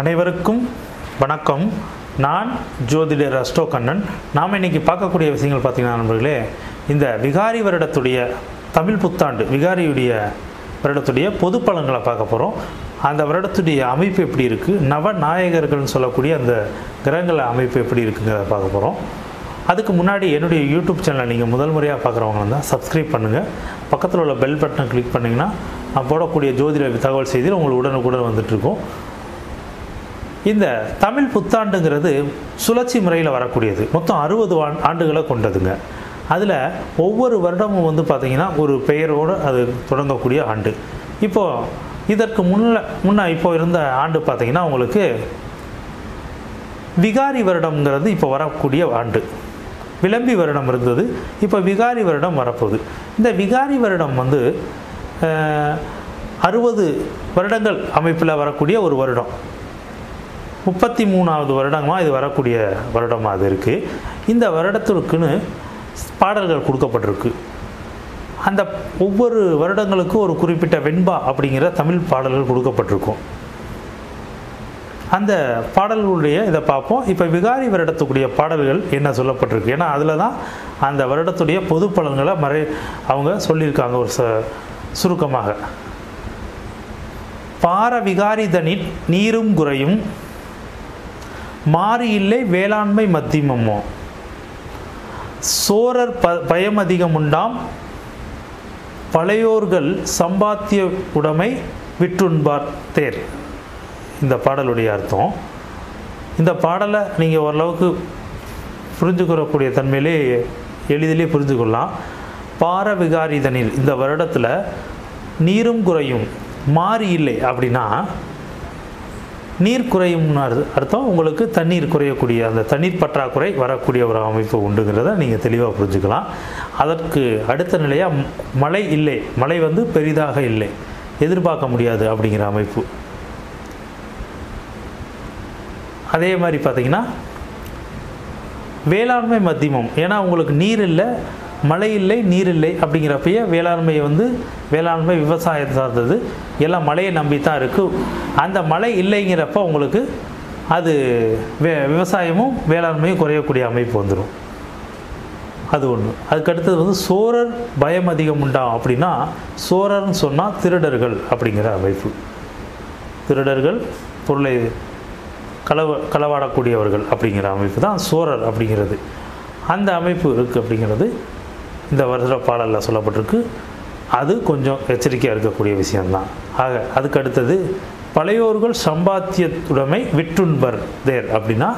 அனைவருக்கும் வணக்கம். நான் ஜோதிடர் அஸ்டோ கண்ணன் நாம் இன்னைக்கு பார்க்கக்கூடிய விஷயங்கள் பார்த்தீங்கன்னா நண்பர்களே இந்த விகாரி வருடத்துடைய தமிழ் புத்தாண்டு விகாரியுடைய வருடத்துடைய பொது பலன்களை பார்க்க போகிறோம் அந்த வருடத்துடைய அமைப்பு எப்படி இருக்குது நவநாயகர்கள்னு சொல்லக்கூடிய அந்த கிரகங்கள அமைப்பு எப்படி இருக்குங்கிறத பார்க்க போகிறோம் அதுக்கு முன்னாடி என்னுடைய யூடியூப் சேனலை நீங்கள் முதல் முறையாக பார்க்குறவங்க இருந்தால் சப்ஸ்கிரைப் பண்ணுங்கள் பக்கத்தில் உள்ள பெல் பட்டனை கிளிக் பண்ணிங்கன்னா நான் போடக்கூடிய ஜோதிட தகவல் செய்தியில் உங்களுக்கு உடனுக்குடன் வந்துட்டுருக்கோம் இந்த தமிழ் புத்தாண்டுங்கிறது சுழற்சி முறையில் வரக்கூடியது. மொத்தம் அறுபது ஆண்டுகளை கொண்டதுங்க. அதில் ஒவ்வொரு வருடமும் வந்து பார்த்திங்கன்னா ஒரு பெயரோடு அது தொடங்கக்கூடிய ஆண்டு. இப்போது இதற்கு முன்ன முன்ன இப்போ இருந்த ஆண்டு பார்த்திங்கன்னா உங்களுக்கு விகாரி வருடம்ங்கிறது இப்போ வரக்கூடிய ஆண்டு. விளம்பி வருடம் இருந்தது இப்போ விகாரி வருடம் வரப்போகுது. இந்த விகாரி வருடம் வந்து அறுபது வருடங்கள் அமைப்பில் வரக்கூடிய ஒரு வருடம். முப்பத்தி மூணாவது வருடமாக இது வரக்கூடிய வருடமாக அது இருக்குது இந்த வருடத்திற்குன்னு பாடல்கள் கொடுக்கப்பட்டிருக்கு. அந்த ஒவ்வொரு வருடங்களுக்கும் ஒரு குறிப்பிட்ட வெண்பா அப்படிங்கிற தமிழ் பாடல்கள் கொடுக்கப்பட்டிருக்கும். அந்த பாடல்களுடைய இதை பார்ப்போம். இப்போ விகாரி வருடத்துக்குரிய பாடல்கள் என்ன சொல்லப்பட்டிருக்கு? ஏன்னா அதில் தான் அந்த வருடத்துடைய பொது பலன்களை மறை அவங்க சொல்லியிருக்காங்க ஒரு ச சுருக்கமாக. பார விகாரிதனின் நீரும் குறையும் மாறி இல்லை வேளாண்மை மத்தியமமோ? சோரர் ப பயம் அதிகம் உண்டாம். பழையோர்கள் சம்பாத்திய உடைமை விற்றுண்பார் தேர் இந்த பாடலுடைய அர்த்தம். இந்த பாடலை நீங்கள் ஓரளவுக்கு புரிஞ்சுக்கிறக்கூடிய தன்மையிலே எளிதிலே புரிஞ்சுக்கொள்ளலாம். பார விகாரிதனில் இந்த வருடத்தில் நீரும் குறையும். மாறி இல்லை அப்படின்னா நீர் குறையும்னு அர்த்தம்? உங்களுக்கு தண்ணீர் குறையக்கூடிய அந்த தண்ணீர் பற்றாக்குறை வரக்கூடிய ஒரு அமைப்பு உண்டுங்கிறத நீங்கள் தெளிவாக புரிஞ்சுக்கலாம். அதற்கு அடுத்த நிலையாக மழை இல்லை. மழை வந்து பெரிதாக இல்லை. எதிர்பார்க்க முடியாது அப்படிங்கிற அமைப்பு. அதே மாதிரி பார்த்திங்கன்னா வேளாண்மை மத்தியமம். ஏன்னா உங்களுக்கு நீர் இல்லை மழை இல்லை நீர் இல்லை அப்படிங்கிறப்பயே வேளாண்மையை வந்து வேளாண்மை விவசாயம் சார்ந்தது. எல்லாம் மழையை நம்பி தான் இருக்குது அந்த மழை இல்லைங்கிறப்ப உங்களுக்கு அது வே விவசாயமும் வேளாண்மையும் குறையக்கூடிய அமைப்பு வந்துடும் அது ஒன்று அதுக்கடுத்தது வந்து சோரர் பயம் அதிகம் உண்டா அப்படின்னா சோரர்னு சொன்னால் திருடர்கள் அப்படிங்கிற அமைப்பு. திருடர்கள் பொருளை களவ களவாடக்கூடியவர்கள் அப்படிங்கிற அமைப்பு தான் சோரர் அப்படிங்கிறது. அந்த அமைப்பு இருக்குது அப்படிங்கிறது. இந்த வருட பாடலில் சொல்லப்பட்டிருக்கு. அது கொஞ்சம் எச்சரிக்கையாக இருக்கக்கூடிய விஷயம்தான். ஆக அதுக்கு அடுத்தது பழையோர்கள் சம்பாத்தியத்துடைமை விற்றுண்பர் தேர் அப்படின்னா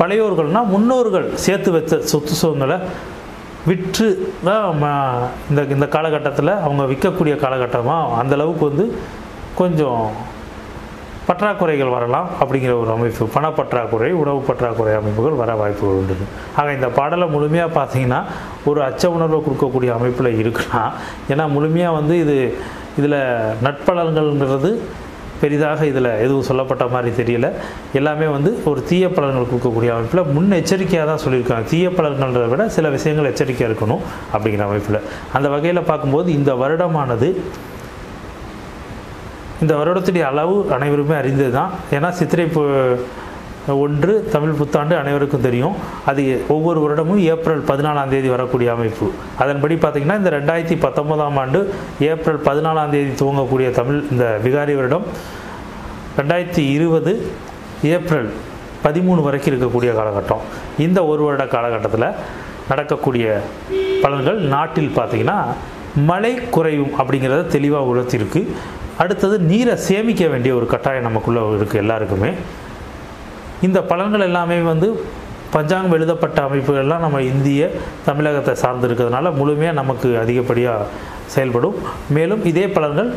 பழையோர்கள்னால் முன்னோர்கள் சேர்த்து வச்ச சொத்து சுகங்களை விற்று தான் இந்த இந்த காலகட்டத்தில் அவங்க விற்கக்கூடிய காலகட்டமாக அந்தளவுக்கு வந்து கொஞ்சம் பற்றாக்குறைகள் வரலாம் அப்படிங்கிற ஒரு அமைப்பு பணப்பற்றாக்குறை உணவு பற்றாக்குறை அமைப்புகள் வர வாய்ப்புகள் உண்டு. ஆக இந்த பாடலை முழுமையாக பார்த்தீங்கன்னா ஒரு அச்ச உணர்வை கொடுக்கக்கூடிய அமைப்பில் இருக்கலாம் ஏன்னா முழுமையாக வந்து இது இதில் நட்பலன்கள்ங்கிறது பெரிதாக இதில் எதுவும் சொல்லப்பட்ட மாதிரி தெரியல. எல்லாமே வந்து ஒரு தீய பலன்கள் கொடுக்கக்கூடிய அமைப்பில் முன்னெச்சரிக்கையாக தான் சொல்லியிருக்காங்க. தீய பலன்கள்ன்றதை விட சில விஷயங்கள் எச்சரிக்கையாக இருக்கணும் அப்படிங்கிற அமைப்பில். அந்த வகையில் பார்க்கும்போது இந்த வருடமானது இந்த வருடத்துடைய அளவு அனைவருமே அறிந்தது தான் ஏன்னா சித்திரை ஒன்று தமிழ் புத்தாண்டு அனைவருக்கும் தெரியும். அது ஒவ்வொரு வருடமும் ஏப்ரல் பதினாலாம் தேதி வரக்கூடிய அமைப்பு. அதன்படி பார்த்திங்கன்னா இந்த ரெண்டாயிரத்தி பத்தொன்பதாம் ஆண்டு ஏப்ரல் பதினாலாம் தேதி துவங்கக்கூடிய தமிழ் இந்த விகாரி வருடம் ரெண்டாயிரத்தி இருபது ஏப்ரல் பதிமூணு வரைக்கும் இருக்கக்கூடிய காலகட்டம். இந்த ஒரு வருட காலகட்டத்தில் நடக்கக்கூடிய பலன்கள் நாட்டில் பார்த்திங்கன்னா மழை குறையும் அப்படிங்கிறத தெளிவாக உணர்த்திருக்கு அடுத்தது நீரை சேமிக்க வேண்டிய ஒரு கட்டாயம் நமக்குள்ளே இருக்குது எல்லாருக்குமே. இந்த பலன்கள் எல்லாமே வந்து பஞ்சாங்கம் எழுதப்பட்ட அமைப்புகள்லாம் நம்ம இந்திய தமிழகத்தை சார்ந்து இருக்கிறதுனால முழுமையாக நமக்கு அதிகப்படியாக செயல்படும். மேலும் இதே பலன்கள்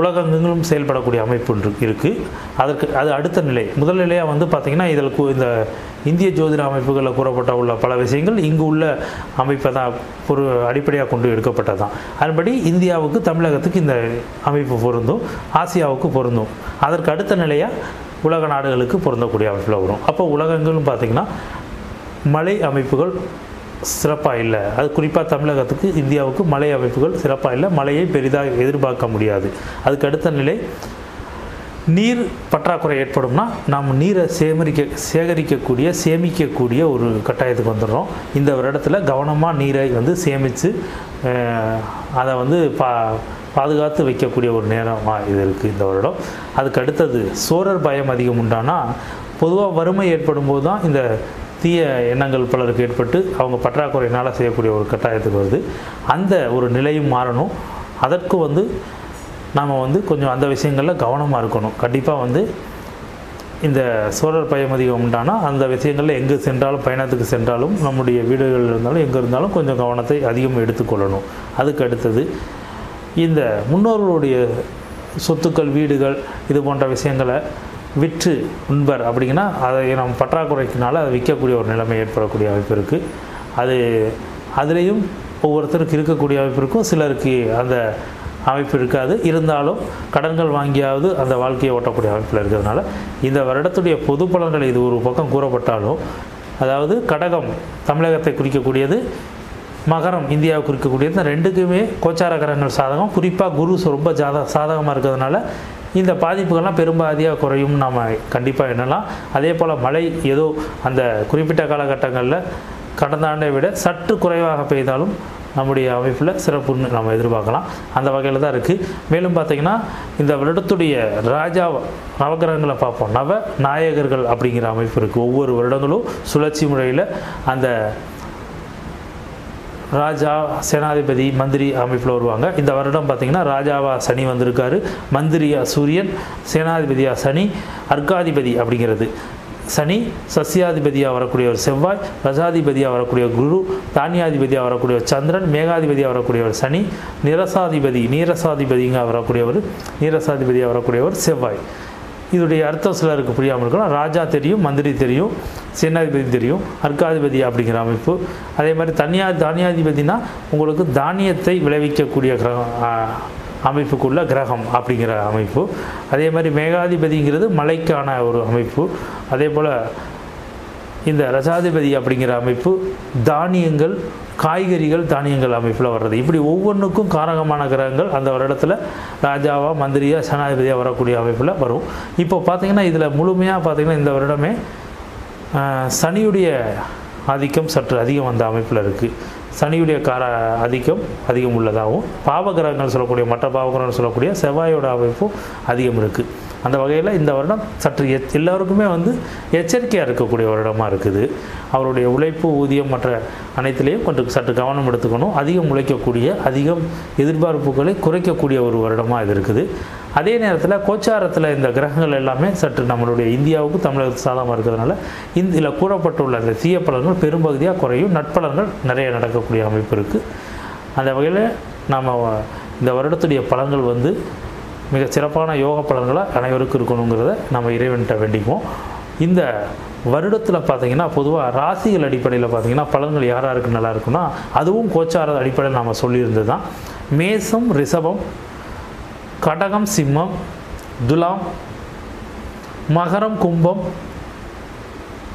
உலகெங்கிலும் செயல்படக்கூடிய அமைப்பு இருக்குது அதற்கு அது அடுத்த நிலை. முதல் நிலையாக வந்து பார்த்திங்கன்னா இதில் இந்த இந்திய ஜோதிட அமைப்புகளில் கூறப்பட்ட உள்ள பல விஷயங்கள் இங்கு உள்ள அமைப்பை தான் ஒரு அடிப்படையாக கொண்டு எடுக்கப்பட்டது தான் அதன்படி இந்தியாவுக்கு தமிழகத்துக்கு இந்த அமைப்பு பொருந்தும் ஆசியாவுக்கு பொருந்தும். அதற்கு அடுத்த நிலையாக உலக நாடுகளுக்கு பொருந்தக்கூடிய அமைப்பில் வரும். அப்போ உலகங்களும் பார்த்திங்கன்னா மலை அமைப்புகள் சிறப்பாக இல்லை. அது குறிப்பாக தமிழகத்துக்கு இந்தியாவுக்கு மலை அமைப்புகள் சிறப்பாக இல்லை. மழையை பெரிதாக எதிர்பார்க்க முடியாது. அதுக்கு அடுத்த நிலை நீர் பற்றாக்குறை ஏற்படும்னா நாம் நீரை சேகரிக்க சேகரிக்கக்கூடிய சேமிக்கக்கூடிய ஒரு கட்டாயத்துக்கு வந்துடுறோம். இந்த வருடத்தில் கவனமாக நீரை வந்து சேமித்து அதை வந்து பா பாதுகாத்து வைக்கக்கூடிய ஒரு நேரமாக இது இருக்குது இந்த வருடம். அதுக்கு அடுத்தது சோழர் பயம் அதிகம் உண்டானா பொதுவாக வறுமை ஏற்படும் போது தான் இந்த தீய எண்ணங்கள் பலருக்கு ஏற்பட்டு அவங்க பற்றாக்குறையினால் செய்யக்கூடிய ஒரு கட்டாயத்துக்கு வருது. அந்த ஒரு நிலையும் மாறணும். அதற்கு வந்து நாம் வந்து கொஞ்சம் அந்த விஷயங்களில் கவனமாக இருக்கணும். கண்டிப்பாக வந்து இந்த சோழர் பயமதிகம் உண்டானா அந்த விஷயங்களில் எங்கே சென்றாலும் பயணத்துக்கு சென்றாலும் நம்முடைய வீடுகளில் இருந்தாலும் எங்கே இருந்தாலும் கொஞ்சம் கவனத்தை அதிகம் எடுத்துக்கொள்ளணும் அதுக்கு அடுத்தது இந்த முன்னோர்களுடைய சொத்துக்கள் வீடுகள் இது போன்ற விஷயங்களை விற்று உண்பர் அப்படிங்கன்னா அதை நம்ம பற்றாக்குறைக்கினால அதை விற்கக்கூடிய ஒரு நிலைமை ஏற்படக்கூடிய அமைப்பு இருக்குது அது அதுலேயும் ஒவ்வொருத்தருக்கு இருக்கக்கூடிய அமைப்பு இருக்கும். சிலருக்கு அந்த அமைப்பு இருக்காது. இருந்தாலும் கடன்கள் வாங்கியாவது அந்த வாழ்க்கையை ஓட்டக்கூடிய அமைப்பில் இருக்கிறதுனால இந்த வருடத்துடைய பொது பலன்கள் இது ஒரு பக்கம் கூறப்பட்டாலும் அதாவது கடகம் தமிழகத்தை குறிக்கக்கூடியது மகரம் இந்தியாவை குறிக்கக்கூடியது இந்த ரெண்டுக்குமே கோச்சார கிரகங்கள் சாதகம். குறிப்பாக குரு ரொம்ப ஜாத சாதகமாக இருக்கிறதுனால இந்த பாதிப்புகள்லாம் பெரும்பாதியாக குறையும் நாம் கண்டிப்பாக எண்ணலாம். அதே போல் மழை ஏதோ அந்த குறிப்பிட்ட காலகட்டங்களில் கடந்த ஆண்டை விட சற்று குறைவாக பெய்தாலும் நம்முடைய அமைப்பில் சிறப்புன்னு நம்ம எதிர்பார்க்கலாம். அந்த வகையில் தான் இருக்குது மேலும் பார்த்திங்கன்னா இந்த வருடத்துடைய ராஜா நவகிரகங்களை பார்ப்போம். நவ நாயகர்கள் அப்படிங்கிற அமைப்பு இருக்குது ஒவ்வொரு வருடங்களும் சுழற்சி முறையில் அந்த ராஜா சேனாதிபதி மந்திரி அமைப்பில் வருவாங்க. இந்த வருடம் பார்த்திங்கன்னா ராஜாவா சனி வந்திருக்காரு. மந்திரியா சூரியன் சேனாதிபதியா சனி அர்க்காதிபதி அப்படிங்கிறது. சனி சசியாதிபதியாக வரக்கூடிய ஒரு செவ்வாய் ரஜாதிபதியாக வரக்கூடிய குரு தானியாதிபதியாக வரக்கூடிய சந்திரன் மேகாதிபதியாக வரக்கூடியவர் சனி நிரசாதிபதி நீரசாதிபதிங்க வரக்கூடியவர் நீரசாதிபதியாக வரக்கூடியவர் செவ்வாய். இதோடைய அர்த்தம் சிலருக்கு புரியாமல் இருக்கலாம். ராஜா தெரியும் மந்திரி தெரியும் சேனாதிபதி தெரியும் அர்க்காதிபதி அப்படிங்கிற அமைப்பு. அதே மாதிரி தனியா தானியாதிபதினா உங்களுக்கு தானியத்தை விளைவிக்கக்கூடிய அமைப்புக்குள்ள கிரகம் அப்படிங்கிற அமைப்பு. அதே மாதிரி மேகாதிபதிங்கிறது மலைக்கான ஒரு அமைப்பு. அதே போல் இந்த ரசாதிபதி அப்படிங்கிற அமைப்பு தானியங்கள் காய்கறிகள் தானியங்கள் அமைப்பில் வர்றது. இப்படி ஒவ்வொன்றுக்கும் காரகமான கிரகங்கள் அந்த வருடத்தில் ராஜாவா மந்திரியா சனாதிபதியாக வரக்கூடிய அமைப்பில் வரும். இப்போ பார்த்திங்கன்னா இதில் முழுமையாக பார்த்திங்கன்னா இந்த வருடமே சனியுடைய ஆதிக்கம் சற்று அதிகம் அந்த அமைப்பில் இருக்குது சனியுடைய கார அதிகம் அதிகம் உள்ளதாகவும் பாவகிரகங்கள் சொல்லக்கூடிய மற்ற பாவகிரகங்கள் சொல்லக்கூடிய செவ்வாயோட அமைப்பும் அதிகம் இருக்குது அந்த வகையில் இந்த வருடம் சற்று எச் எல்லாருக்குமே வந்து எச்சரிக்கையாக இருக்கக்கூடிய வருடமாக இருக்குது. அவருடைய உழைப்பு ஊதியம் மற்ற அனைத்துலேயும் கொஞ்சம் சற்று கவனம் எடுத்துக்கணும். அதிகம் உழைக்கக்கூடிய அதிகம் எதிர்பார்ப்புகளை குறைக்கக்கூடிய ஒரு வருடமாக இது இருக்குது. அதே நேரத்தில் கோச்சாரத்தில் இந்த கிரகங்கள் எல்லாமே சற்று நம்மளுடைய இந்தியாவுக்கு தமிழகத்துக்கு சாதகமாக இருக்கிறதுனால இதில் கூறப்பட்டுள்ள அந்த தீய பலன்கள் பெரும்பகுதியாக குறையும். நட்பலன்கள் நிறைய நடக்கக்கூடிய அமைப்பு இருக்குது அந்த வகையில் நாம் இந்த வருடத்துடைய பலன்கள் வந்து மிக சிறப்பான யோக பலன்களாக அனைவருக்கும் இருக்கணுங்கிறத நம்ம இறைவன்கிட்ட வேண்டிக்குவோம். இந்த வருடத்தில் பார்த்தீங்கன்னா பொதுவாக ராசிகள் அடிப்படையில் பார்த்தீங்கன்னா பலன்கள் யார் நல்லா இருக்குன்னா அதுவும் கோச்சார அடிப்படையில் நாம் சொல்லியிருந்தது தான் மேசம் ரிஷபம் கடகம் சிம்மம் துலாம் மகரம் கும்பம்.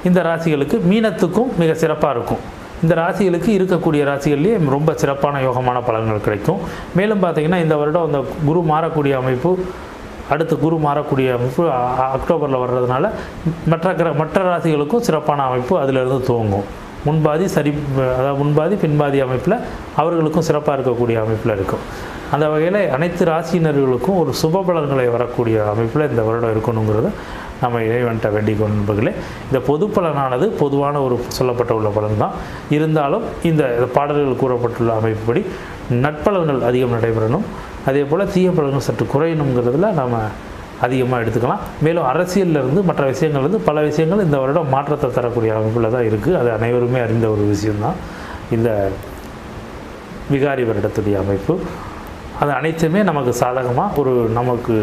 இந்த ராசிகளுக்கு மீனத்துக்கும் மிக சிறப்பாக இருக்கும். இந்த ராசிகளுக்கு இருக்கக்கூடிய ராசிகள்லேயே ரொம்ப சிறப்பான யோகமான பலன்கள் கிடைக்கும். மேலும் பார்த்திங்கன்னா இந்த வருடம் அந்த குரு மாறக்கூடிய அமைப்பு அடுத்து குரு மாறக்கூடிய அமைப்பு அக்டோபரில் வர்றதுனால மற்ற கிர மற்ற ராசிகளுக்கும் சிறப்பான அமைப்பு அதிலிருந்து துவங்கும். முன்பாதி சரி அதாவது முன்பாதி பின்பாதி அமைப்பில் அவர்களுக்கும் சிறப்பாக இருக்கக்கூடிய அமைப்பில் இருக்கும். அந்த வகையில் அனைத்து ராசியினர்களுக்கும் ஒரு சுப பலன்களை வரக்கூடிய அமைப்பில் இந்த வருடம் இருக்கணுங்கிறத நம்ம இறைவன்கிட்ட வேண்டிக் நண்பர்களே இந்த பொது பலனானது பொதுவான ஒரு சொல்லப்பட்ட உள்ள பலன் தான் இருந்தாலும் இந்த பாடல்கள் கூறப்பட்டுள்ள அமைப்புப்படி நட்பலன்கள் அதிகம் நடைபெறணும். அதே போல் தீய பலன்கள் சற்று குறையணுங்கிறதுல நம்ம அதிகமாக எடுத்துக்கலாம். மேலும் அரசியலிருந்து மற்ற விஷயங்கள்லேருந்து பல விஷயங்கள் இந்த வருடம் மாற்றத்தை தரக்கூடிய அமைப்பில் தான் இருக்குது அது அனைவருமே அறிந்த ஒரு விஷயம்தான். இந்த விகாரி வருடத்துடைய அமைப்பு. அது அனைத்துமே நமக்கு சாதகமாக ஒரு நமக்கு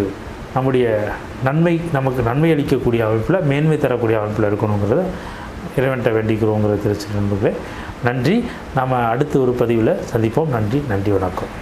நம்முடைய நன்மை நமக்கு நன்மை அளிக்கக்கூடிய அமைப்பில் மேன்மை தரக்கூடிய அமைப்பில் இருக்கணுங்கிறத இறைவன்ட்ட வேண்டிக்கிறோங்கிற திருச்சி நண்பர்களே நன்றி. நாம் அடுத்த ஒரு பதிவில் சந்திப்போம். நன்றி நன்றி வணக்கம்.